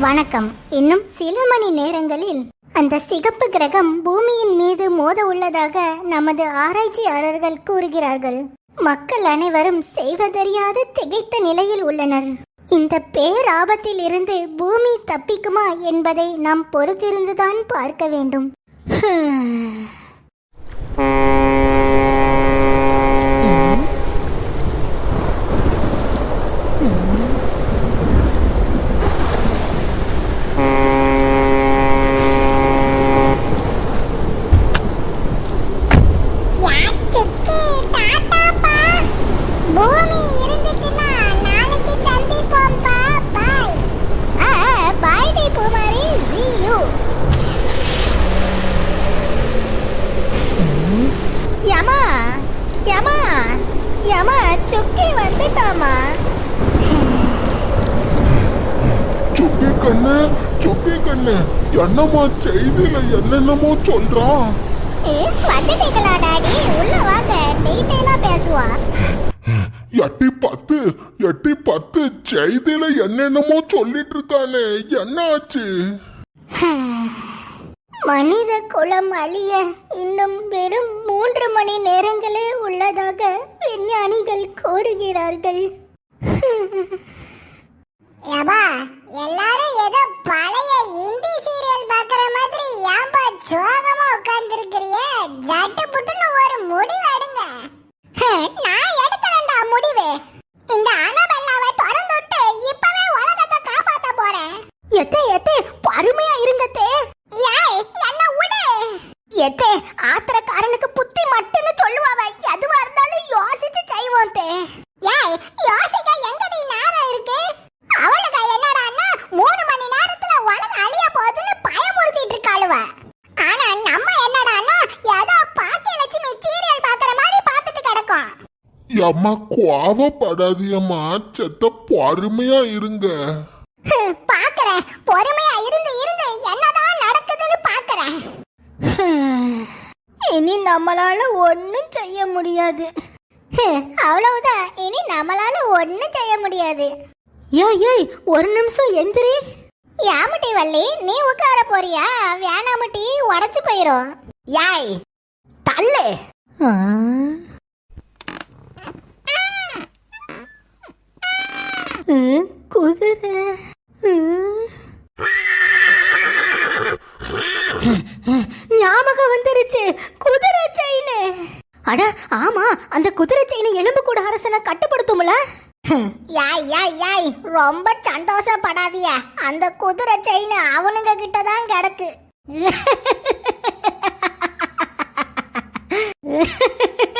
வணக்கம். இன்னும் சில மணி நேரங்களில் அந்த சிகப்பு கிரகம் பூமியின் மீது மோத உள்ளதாக நமது ஆராய்ச்சியாளர்கள் கூறுகிறார்கள். மக்கள் அனைவரும் செய்வதறியாது திகைத்த நிலையில் உள்ளனர். இந்த பேராபத்தில் இருந்து பூமி தப்பிக்குமா என்பதை நாம் பொறுத்திருந்துதான் பார்க்க வேண்டும். யமா யமா யமா சுக்கி வந்துட்டாமா? சுக்கி கண்ணு சுக்கி கண்ணு. என்னம்மா செய்தியில என்னென்னமோ சொல்றான் வந்துட்டீங்களா டாடி? உள்ள வாங்க டீட்டெயிலா பேசுவா. எட்டி பத்து எட்டி பத்து செய்தியில என்னென்னமோ சொல்லிட்டு இருக்கானே என்ன ஆச்சு மனித குலம் அழிய இன்னும் வெறும் மூன்று மணி நேரங்களே உள்ளதாக விஞ்ஞானிகள் கூறுகிறார்கள். ஏப்பா எல்லாரும் ஏதோ பழைய இந்தி சீரியல் பாக்குற மாதிரி ஏன்பா சோக அம்மா கோவப்படாதியம்மா செத்த பொறுமையா இருங்க. பாக்குறேன். பொறுமையா இருந்து இருந்து என்னதான் நடக்குதுன்னு பாக்குறேன். இனி நம்மளால ஒன்றும் செய்ய முடியாது. அவ்வளவுதான். இனி நம்மளால ஒன்றும் செய்ய முடியாது. ஏய் ஏய் ஒரு நிமிஷம் எந்திரி. யாமுட்டி வள்ளி நீ உட்கார போறியா? வேணாமுட்டி உடச்சு போயிரும். யாய் தள்ளு. குதிரை. ஞாபகம் வந்துருச்சு. குதிரை செயின். அட ஆமா அந்த குதிரை செயின் எலும்பு கூட அரசனை கட்டுப்படுத்தும்ல. யாய் யாய் யாய் ரொம்ப சந்தோஷப்படாதீய. அந்த குதிரை செயின் அவனுங்க கிட்ட தான் கிடக்கு.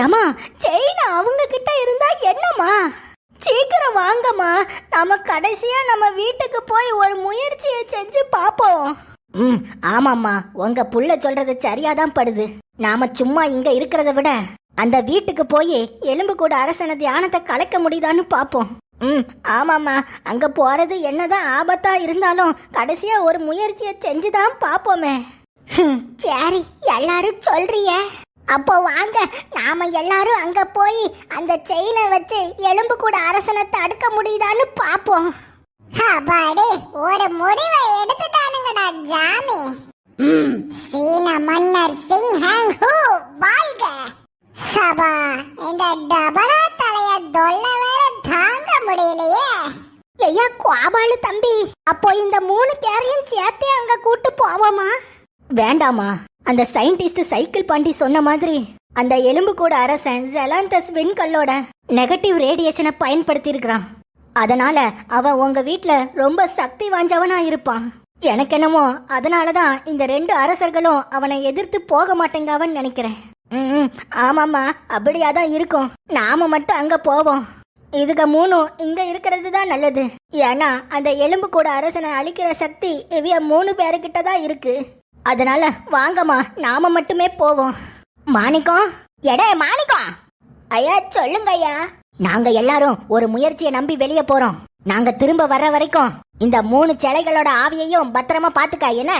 ஏமா செயின் அவங்க கிட்ட இருந்தா என்னம்மா? சீக்கிரம் வாங்கம்மா. நம்ம கடைசியா நம்ம வீட்டுக்கு போய் ஒரு முயற்சியை செஞ்சு பாப்போம். ம் ஆமாம்மா. உங்க புள்ள சொல்றது சரியாதான் படுது. நாம சும்மா இங்க இருக்கிறத விட அந்த வீட்டுக்கு போய் எலும்பு கூட அரசன தியானத்தை கலைக்க முடியுதான்னு பாப்போம். ம் ஆமாம்மா. அங்க போறது என்னதான் ஆபத்தா இருந்தாலும் கடைசியா ஒரு முயற்சியை செஞ்சுதான் பாப்போமே. பார்ப்போமே சரி. எல்லாரும் சொல்றிய. அப்போ வாங்க நாம எல்லாரும் அங்க போய் அந்த செயினை வச்சு எலும்பு கூட அரசனை தடுக்க முடியுதான்னு பாப்போம். அப்பாடி ஒரு முடிவை எடுத்துட்டானுங்கடா ஜாமி. சீன மன்னர் சிங் ஹேங் ஹூ வாழ்க. சபா இந்த டபரா தலைய தொல்ல வேற தாங்க முடியலையே. ஐயா கோபாலு தம்பி அப்போ இந்த மூணு பேரையும் சேர்த்தே அங்க கூட்டு போவோமா? வேண்டாமா? அந்த சயின்டிஸ்ட் சைக்கிள் பாண்டி சொன்ன மாதிரி அந்த எலும்பு கூட அரசன் ஜெலாந்தஸ் விண்கல்லோட நெகட்டிவ் ரேடியேஷனை பயன்படுத்தி இருக்கிறான் அதனால அவன் உங்க வீட்ல ரொம்ப சக்தி வாஞ்சவனா இருப்பான். எனக்கு என்னமோ அதனாலதான் இந்த ரெண்டு அரசர்களும் அவனை எதிர்த்து போக மாட்டேங்கவன்னு நினைக்கிறேன். ம் ஆமாம்மா அப்படியாதான் இருக்கும். நாம மட்டும் அங்க போவோம். இதுக மூணும் இங்க இருக்கிறது தான் நல்லது. ஏன்னா அந்த எலும்பு கூட அரசனை அழிக்கிற சக்தி இவைய மூணு பேருக்கிட்ட தான் இருக்கு. அதனால வாங்கம்மா நாம மட்டுமே போவோம். மாணிக்கம் எடே மாணிக்கம் ஐயா சொல்லுங்க ஐயா. நாங்க எல்லாரும் ஒரு முயற்சியை நம்பி வெளியே போறோம். நாங்க திரும்ப வர்ற வரைக்கும் இந்த மூணு சிலைகளோட ஆவியையும் பத்திரமா பாத்துக்கா என்ன?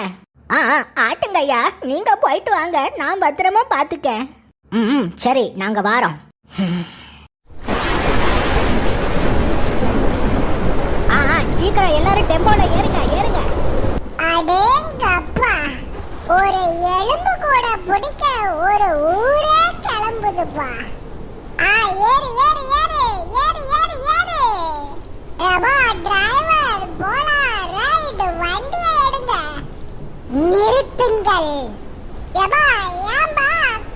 ஆ ஆட்டுங்க ஐயா. நீங்க போயிட்டு வாங்க நான் பத்திரமா பாத்துக்கேன் ம் சரி நாங்க வாரோம். ஆ சீக்கிரம் எல்லாரும் டெம்போல ஏறுங்க ஏறுங்க. அடேங்கப்பா. ஒரு எலும்பு கூட பிடிக்க ஒரு ஊரே கிளம்புதுப்பா. ஆ ஏறு ஏறு ஏறு ஏறு ஏறு ஏறு. ஏப்பா டிரைவர் போலா ரைடு வண்டியை எடுங்க. நிறுத்துங்கள். ஏப்பா ஏன்பா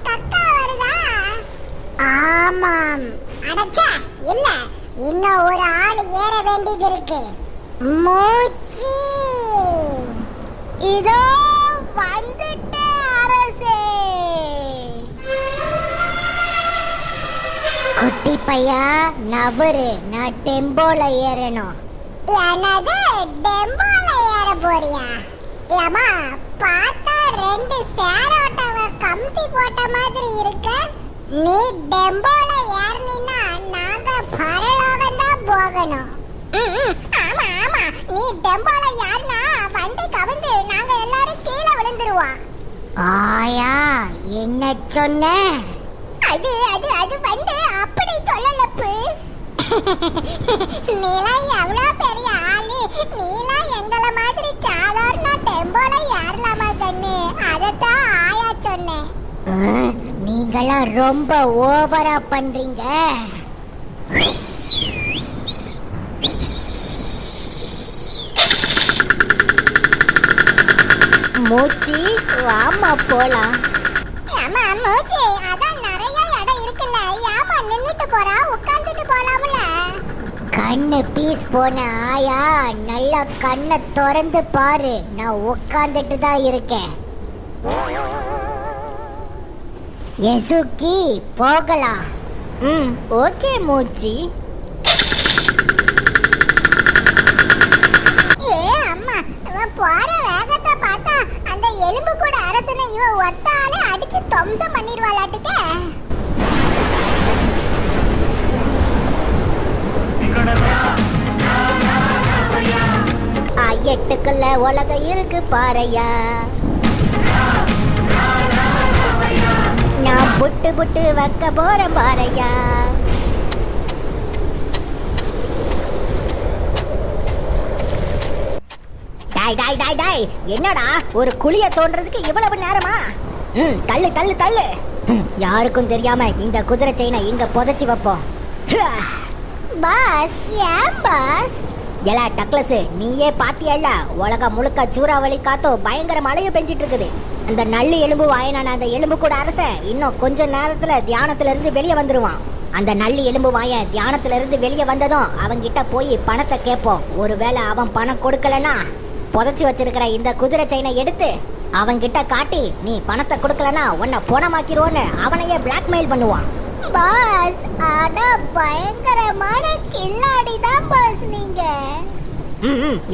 கக்கா வருதா? ஆமாம். அடச்சா இல்ல இன்னும் ஒரு ஆள் ஏற வேண்டியது இருக்கு. மூச்சி. இதோ வந்துட்டே அரசே. குட்டி பையா நபரு நான் டெம்போல ஏறணும். எனது டெம்போல ஏற போறியா? ஏமா பார்த்தா ரெண்டு சேரோட்டவ கம்பி போட்ட மாதிரி இருக்க. நீ டெம்போல ஏறினா நாங்க பரலோகம் தான் போகணும் ஆமா ஆமா. நீ டெம்போல ஏறினா வண்டி கவிழ்ந்து நாங்க எல்லாரும் கீழே விழுந்துருவோம். ஆயா என்ன சொன்ன? அது அது அது வந்து அப்படி சொல்லலப்பு நீலாம் எவ்வளோ பெரிய ஆளு. நீலாம் எங்கள மாதிரி சாதாரண டெம்போல ஏறலாமா கண்ணு. அதைத்தான் ஆயா சொன்னேன். நீங்களாம் ரொம்ப ஓவரா பண்றீங்க. மூச்சி. வாமா போலாம். ஏமா மூச்சி. அதான் நிறைய இடம் இருக்குல்ல. ஏமா நின்னுட்டு போறா? உட்கார்ந்துட்டு போலாம்ல. கண்ணு பீஸ் போன ஆயா நல்லா கண்ணை திறந்து பாரு. நான் உட்கார்ந்துட்டு தான் இருக்கேன். எசுக்கி போகலாம். ம் ஓகே மூச்சி ஏ அம்மா இவன் போற வேகத்தை பார்த்தா அந்த எலும்பு கூட அரசனை இவ ஒத்தாலே அடிச்சு துவம்சம் பண்ணிடுவாளாட்டுக்க. ஆ, எட்டுக்குள்ள உலகம் இருக்கு பாறையா. நான் புட்டு புட்டு வைக்க போற பாறையா. டாய் டாய் டாய் டாய். என்னடா? ஒரு குழிய தோன்றதுக்கு இவ்வளவு நேரமா? ம் தள்ளு தள்ளு தள்ளு. யாருக்கும் தெரியாம இந்த குதிரை செயினை இங்க புதைச்சி வைப்போம். பாஸ் ஏன் பாஸ்? எலா டக்ளஸ் நீயே பாத்தியல்ல? உலகம் முழுக்க சூறாவளி காத்தும் பயங்கர மழையும் பெஞ்சிட்டு இருக்குது அந்த நள்ளி எலும்பு வாயனான அந்த எலும்பு கூட அரசன் இன்னும் கொஞ்ச நேரத்துல தியானத்துல இருந்து வெளியே வந்துருவான். அந்த நள்ளி எலும்பு வாயன் தியானத்துல இருந்து வெளியே வந்ததும் அவன்கிட்ட போய் பணத்தை கேட்போம். ஒருவேளை அவன் பணம் கொடுக்கலனா? புதைச்சி வச்சிருக்கிற இந்த குதிரை செயினை எடுத்து அவன்கிட்ட காட்டி நீ பணத்தை கொடுக்கலனா உன்னை போனமாக்கிருவோன்னு அவனையே பிளாக்மெயில் பண்ணுவான். பாஸ் ஆனா பயங்கரமான கில்லாடி தான் பாஸ் நீங்க.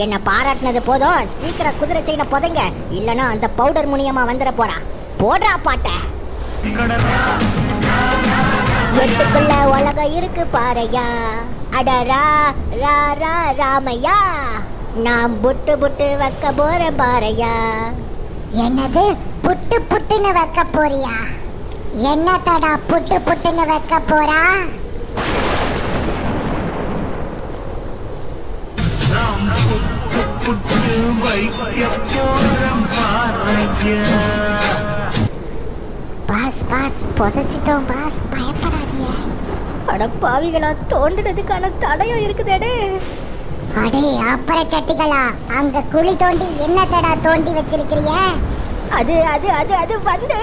என்ன பாராட்டினது போதும். சீக்கிரம் குதிரை செயினை புதைங்க. இல்லனா அந்த பவுடர் முனியமா வந்துட போறான் போடுறா பாட்ட. எட்டுக்குள்ள உலகம் இருக்கு பாறையா. அடரா ரா ரா ராமையா. நான் புட்டு புட்டு வைக்க போறேன் பாறையா? என்னது? புட்டு புட்டுன்னு வைக்க போறியா? என்ன தடா புட்டு புட்டுன்னு வைக்க போறா? பாஸ் பாஸ் புதைச்சிட்டோம் பாஸ். பயப்படாதீங்க. அட பாவிகளா தோண்டினதுக்கான தடையும் இருக்குதேடே. அடே அப்புற சட்டிகளா? அங்க குழி தோண்டி என்ன தடா தோண்டி வச்சிருக்கிறீங்க? அது அது அது அது வந்து.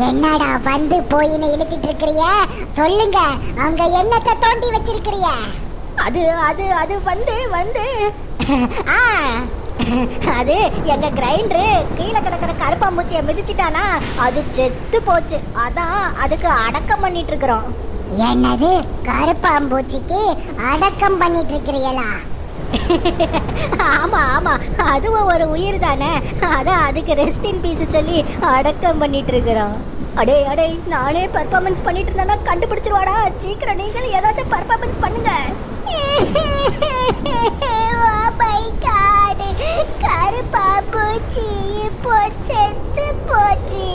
என்னடா வந்து போயின்னு இழுத்துட்டு இருக்கிறீங்க சொல்லுங்க அங்க என்னத்தை தோண்டி வச்சிருக்கிறீங்க? அது அது அது வந்து வந்து. ஆ. அது எங்க கிரைண்டரு கீழே கிடக்கிற கருப்பாம்பூச்சியை மிதிச்சிட்டானா அது செத்து போச்சு. அதான் அதுக்கு அடக்கம் பண்ணிட்டு இருக்கிறோம். என்னது கருப்பாம்பூச்சிக்கு அடக்கம் பண்ணிட்டு இருக்கிறீங்களா ஆமா ஆமா. அதுவும் ஒரு உயிர் தானே. அதான் அதுக்கு ரெஸ்ட் இன் பீஸ் சொல்லி அடக்கம் பண்ணிட்டு இருக்கிறோம் அடே அடே நானே பர்ஃபார்மன்ஸ் பண்ணிட்டு இருந்தா கண்டுபிடிச்சிருவாடா. சீக்கிரம் நீங்களும் ஏதாச்சும் பர்ஃபார்மன்ஸ் பண்ணுங்க. கருப்பாம்பூச்சி இப்போ செத்து போச்சு.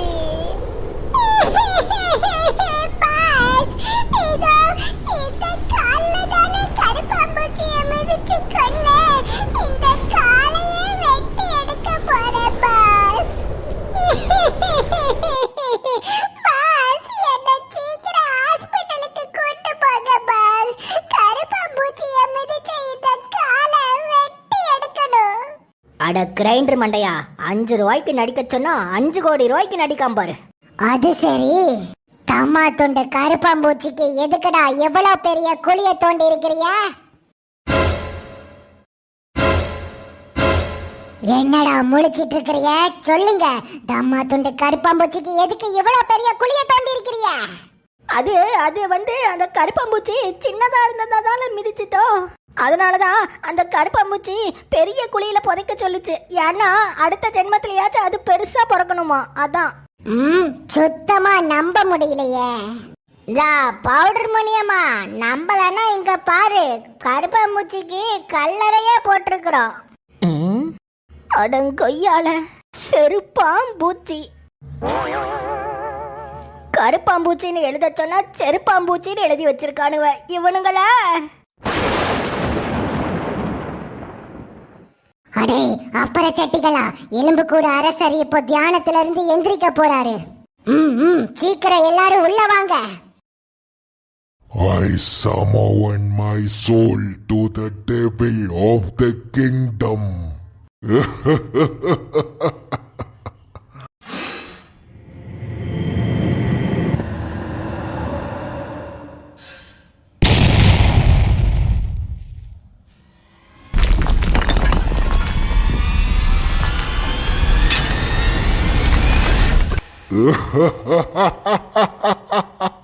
அட கிரைண்டர் மண்டையா. அஞ்சு ரூபாய்க்கு நடிக்க சொன்னா அஞ்சு கோடி ரூபாய்க்கு நடிக்காம பாரு. அது சரி. தம்மா தொண்ட கருப்பாம்பூச்சிக்கு எதுக்குடா எவ்வளவு பெரிய குழிய தோண்டி இருக்கிறியா என்னடா முழிச்சிட்டு இருக்கிறிய சொல்லுங்க. தம்மா துண்டு கருப்பாம்பூச்சிக்கு எதுக்கு இவ்வளவு பெரிய குழிய தோண்டி இருக்கிறிய அது அது வந்து அந்த கருப்பாம்பூச்சி சின்னதா இருந்ததால மிதிச்சிட்டோம். அதனாலதான் அந்த கருப்பாம்பூச்சி பெரிய குழியில புதைக்க சொல்லுச்சு. ஏன்னா அடுத்த ஜென்மத்திலயாச்சும் அது பெருசா பிறக்கணுமா? அதான். ம் சுத்தமா நம்ப முடியலையே. இதா பவுடர் முனியம்மா நம்பலன்னா இங்க பாரு. கருப்பாம்பூச்சிக்கு கல்லறையே போட்டிருக்கிறோம். அடங்கொய்யால செருப்பாம்பூச்சி. கருப்பாம்பூச்சின்னு எழுத சொன்னா செருப்பாம்பூச்சின்னு எழுதி வச்சிருக்கானுவ இவனுங்களா. அடே அப்புற சட்டிகளா எலும்பு கூட அரசர் இப்போ தியானத்துல இருந்து எந்திரிக்க போறாரு. ம் ம் சீக்கிரம் எல்லாரும் உள்ள வாங்க. I summon my soul to the devil of the kingdom. 으하하하하하하